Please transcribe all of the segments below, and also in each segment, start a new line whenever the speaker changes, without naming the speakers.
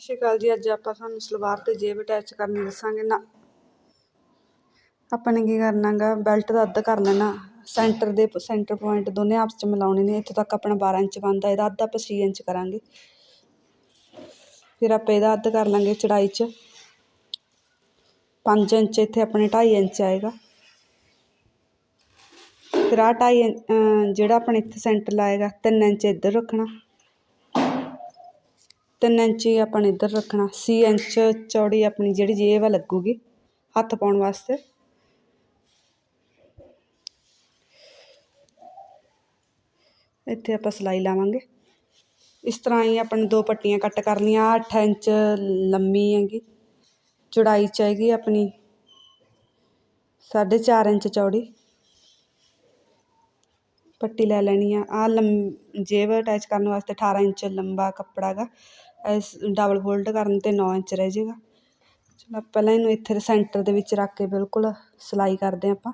ਸਤਿ ਸ਼੍ਰੀ ਅਕਾਲ ਜੀ, ਅੱਜ ਆਪਾਂ ਤੁਹਾਨੂੰ ਸਲਵਾਰ ਤੇ ਜੇਬ ਅਟੈਚ ਕਰਨੀ ਦੱਸਾਂਗੇ। ਨਾ, ਆਪਾਂ ਨੇ ਕੀ ਕਰਨਾ ਗਾ ਬੈਲਟ ਦਾ ਅੱਧ ਕਰ ਲੈਣਾ। ਸੈਂਟਰ ਦੇ ਸੈਂਟਰ ਪੁਆਇੰਟ ਦੋਨੇ ਆਪਸ ਚ ਮਿਲਾਉਣੇ ਨੇ। ਇੱਥੋਂ ਤੱਕ ਆਪਣਾ 12 ਇੰਚ ਬਣਦਾ, ਇਹਦਾ ਅੱਧ ਆਪਾਂ 6 ਇੰਚ ਕਰਾਂਗੇ। ਫਿਰ ਆਪਾਂ ਇਹਦਾ ਅੱਧ ਕਰ ਲਾਂਗੇ ਚੜਾਈ ਚ। 5 ਇੰਚ ਇੱਥੇ ਆਪਣੇ 2.5 ਇੰਚ ਆਏਗਾ। ਫਿਰ ਆਹ 2.5 ਜਿਹੜਾ ਆਪਣੇ ਇੱਥੇ ਸੈਂਟਰ ਲਾਏਗਾ 3 ਇੰਚ ਇੱਧਰ ਰੱਖਣਾ। ਤਿੰਨ ਇੰਚ ਹੀ ਆਪਾਂ ਨੇ ਇੱਧਰ ਰੱਖਣਾ, ਸੀ ਇੰਚ ਚੌੜੀ ਆਪਣੀ ਜਿਹੜੀ ਜੇਬ ਆ ਲੱਗੂਗੀ, ਹੱਥ ਪਾਉਣ ਵਾਸਤੇ। ਇੱਥੇ ਆਪਾਂ ਸਿਲਾਈ ਲਾਵਾਂਗੇ। ਇਸ ਤਰ੍ਹਾਂ ਹੀ ਆਪਾਂ ਨੇ ਦੋ ਪੱਟੀਆਂ ਕੱਟ ਕਰਨੀਆਂ 8 ਇੰਚ ਲੰਮੀ ਹੈਗੀ, ਚੌੜਾਈ ਚ ਹੈਗੀ ਆਪਣੀ 4.5 ਇੰਚ ਚੌੜੀ। ਪੱਟੀ ਲੈ ਲੈਣੀ ਆ। ਆ ਲੰਮ, ਜੇਬ ਅਟੈਚ ਕਰਨ ਵਾਸਤੇ 18 ਇੰਚ ਲੰਬਾ ਕੱਪੜਾ ਹੈਗਾ। ਇਸ ਡਬਲ ਫੋਲਡ ਕਰਨ 'ਤੇ ਨੌ ਇੰਚ ਰਹਿ ਜਾਏਗਾ। ਚਲੋ, ਪਹਿਲਾਂ ਇਹਨੂੰ ਇੱਥੇ ਸੈਂਟਰ ਦੇ ਵਿੱਚ ਰੱਖ ਕੇ ਬਿਲਕੁਲ ਸਿਲਾਈ ਕਰਦੇ ਹਾਂ ਆਪਾਂ।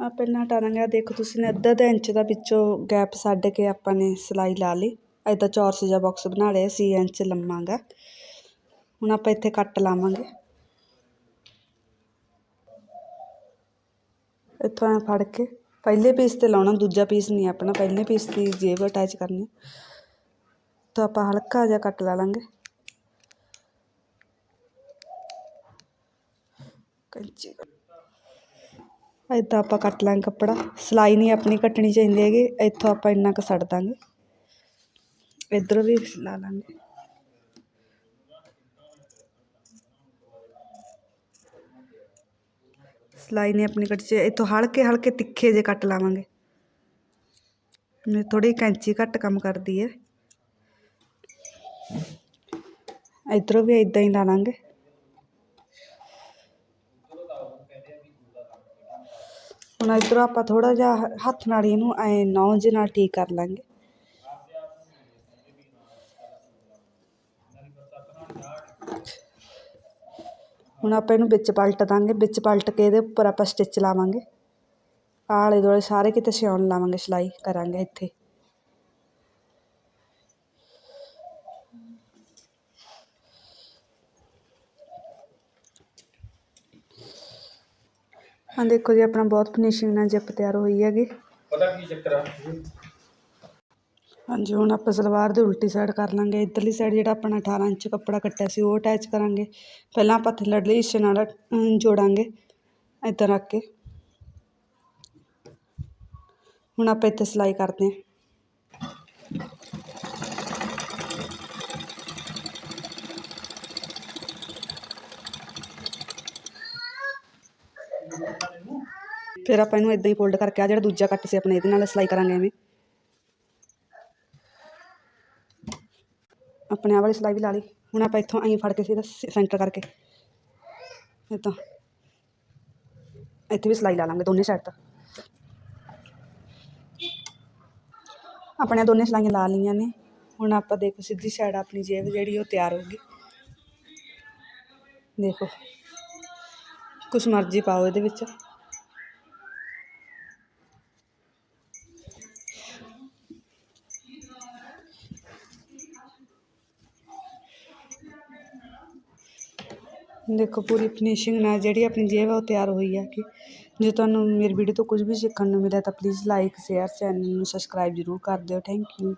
ਆਪਾਂ ਪਹਿਲਾਂ ਹਟਾ ਦਾਂਗੇ ਆਹ ਦੇਖੋ ਤੁਸੀਂ ਨੇ ਅੱਧਾ ਅੱਧਾ ਇੰਚ ਦਾ ਵਿੱਚੋਂ ਗੈਪ ਛੱਡ ਕੇ ਆਪਾਂ ਨੇ ਸਿਲਾਈ ਲਾ ਲਈ। ਐਦਾਂ ਚੌਰਸ ਜਿਹਾ ਬਾਕਸ ਬਣਾ ਲਿਆ ਸੀ ਇੰਚ ਲੰਮਾ ਗਾ ਹੁਣ ਆਪਾਂ ਇੱਥੇ ਕੱਟ ਲਾਵਾਂਗੇ। ਇੱਥੋਂ ਐਂ ਫੜ ਕੇ, ਪਹਿਲੇ ਪੀਸ ਤੇ ਲਾਉਣਾ, ਦੂਜਾ ਪੀਸ ਨਹੀਂ ਆਪਣਾ, ਪਹਿਲੇ ਪੀਸ ਦੀ ਜੇਬ ਅਟੈਚ ਕਰਨੀ। ਤਾਂ ਆਪਾਂ ਹਲਕਾ ਜਿਹਾ ਕੱਟ ਲਾ ਲਾਂਗੇ। ਕੈਂਚੀ ਇੱਦਾਂ ਆਪਾਂ ਕੱਟ ਲਾਂਗੇ ਕੱਪੜਾ। ਸਿਲਾਈ ਨਹੀਂ ਆਪਣੀ ਕੱਟਣੀ ਚਾਹੀਦੀ ਹੈਗੀ, ਇੱਥੋਂ ਆਪਾਂ ਇੰਨਾ ਕੁ ਛੱਡ ਦਾਂਗੇ। ਇੱਧਰੋਂ ਵੀ ਲਾ ਲਾਂਗੇ। ਸਿਲਾਈ ਨਹੀਂ ਆਪਣੀ ਕੱਟ ਚ ਇੱਥੋਂ ਹਲਕੇ ਹਲਕੇ ਤਿੱਖੇ ਜੇ ਕੱਟ ਲਾਵਾਂਗੇ। ਮੈਂ ਥੋੜੀ ਕੈਂਚੀ ਘੱਟ ਕੰਮ ਕਰਦੀ ਹੈ। ਇੱਧਰੋਂ ਵੀ ਇਦਾਂ ਹੀ ਲਾ ਲਾਂਗੇ। ਹੁਣ ਇੱਧਰੋਂ ਆਪਾਂ ਥੋੜਾ ਜਿਹਾ ਹੱਥ ਨਾਲ ਹੀ ਇਹਨੂੰ ਐ ਨੌਂ ਜੇ ਨਾਲ ਠੀਕ ਕਰ ਲਾਂਗੇ। ਹੁਣ ਆਪਾਂ ਇਹਨੂੰ ਵਿੱਚ ਪਲਟ ਦਾਂਗੇ। ਵਿੱਚ ਪਲਟ ਕੇ ਇਹਦੇ ਉੱਪਰ ਆਪਾਂ ਸਟਿਚ ਲਾਵਾਂਗੇ। ਆਲੇ ਦੁਆਲੇ ਸਾਰੇ ਕਿਤੇ ਸਿਉਣ ਲਾਵਾਂਗੇ, ਸਿਲਾਈ ਕਰਾਂਗੇ ਇੱਥੇ। ਹਾਂ ਦੇਖੋ ਜੀ ਆਪਣਾ ਬਹੁਤ ਫਿਨਿਸ਼ਿੰਗ ਨਾਲ ਜਿੱਪ ਤਿਆਰ ਹੋਈ ਹੈਗੀ।
ਪਤਾ ਕੀ ਚੱਕਰ ਆ?
ਹਾਂਜੀ ਹੁਣ ਆਪਾਂ ਸਲਵਾਰ ਦੀ ਉਲਟੀ ਸਾਈਡ ਕਰ ਲਾਂਗੇ। ਇੱਧਰਲੀ ਸਾਈਡ ਜਿਹੜਾ ਆਪਣਾ 18 ਇੰਚ ਕੱਪੜਾ ਕੱਟਿਆ ਸੀ ਉਹ ਅਟੈਚ ਕਰਾਂਗੇ। ਪਹਿਲਾਂ ਆਪਾਂ ਥੱਲੜਲੀ ਹਿੱਸੇ ਨਾਲ ਜੋੜਾਂਗੇ ਇੱਦਾਂ ਰੱਖ ਕੇ। ਹੁਣ ਆਪਾਂ ਇੱਥੇ ਸਿਲਾਈ ਕਰਦੇ ਹਾਂ। ਫਿਰ ਆਪਾਂ ਇਹਨੂੰ ਇਦਾਂ ਹੀ ਫੋਲਡ ਕਰਕੇ ਆ ਜਿਹੜਾ ਦੂਜਾ ਕੱਟ ਸੀ ਆਪਣੇ ਇਹਦੇ ਨਾਲ ਸਿਲਾਈ ਕਰਾਂਗੇ ਐਵੇਂ। ਆਪਣੇ ਆਹ ਵਾਲੀ ਸਿਲਾਈ ਵੀ ਲਾ ਲਈ। ਹੁਣ ਆਪਾਂ ਇੱਥੋਂ ਐਂ ਫੜ ਕੇ ਸਿੱਧਾ ਸੈਂਟਰ ਕਰਕੇ। ਇੱਦਾਂ ਇੱਥੇ ਵੀ ਸਿਲਾਈ ਲਾ ਲਾਂਗੇ ਦੋਨੇ ਸਾਈਡ ਤੋਂ। ਆਪਣੇ ਦੋਨੇ ਸਿਲਾਈਆਂ ਲਾ ਲਈਆਂ ਨੇ। ਹੁਣ ਆਪਾਂ ਦੇਖੋ ਸਿੱਧੀ ਸਾਈਡ ਆਪਣੀ ਜੇਬ ਜਿਹੜੀ ਉਹ ਤਿਆਰ ਹੋ ਗਈ। ਦੇਖੋ। ਕੁਛ ਮਰਜ਼ੀ ਪਾਓ ਇਹਦੇ ਵਿੱਚ। ਦੇਖੋ ਪੂਰੀ ਫਿਨਿਸ਼ਿੰਗ ਨਾਲ ਜਿਹੜੀ ਆਪਣੀ ਜੇਬ ਹੈ ਉਹ ਤਿਆਰ ਹੋਈ ਹੈ ਕਿ ਜੇ ਤੁਹਾਨੂੰ ਮੇਰੀ ਵੀਡੀਓ ਤੋਂ ਕੁਝ ਵੀ ਸਿੱਖਣ ਨੂੰ ਮਿਲਿਆ ਤਾਂ ਪਲੀਜ਼ ਲਾਈਕ ਸ਼ੇਅਰ ਚੈਨਲ ਨੂੰ ਸਬਸਕ੍ਰਾਈਬ ਜ਼ਰੂਰ ਕਰ ਦਿਓ। Thank you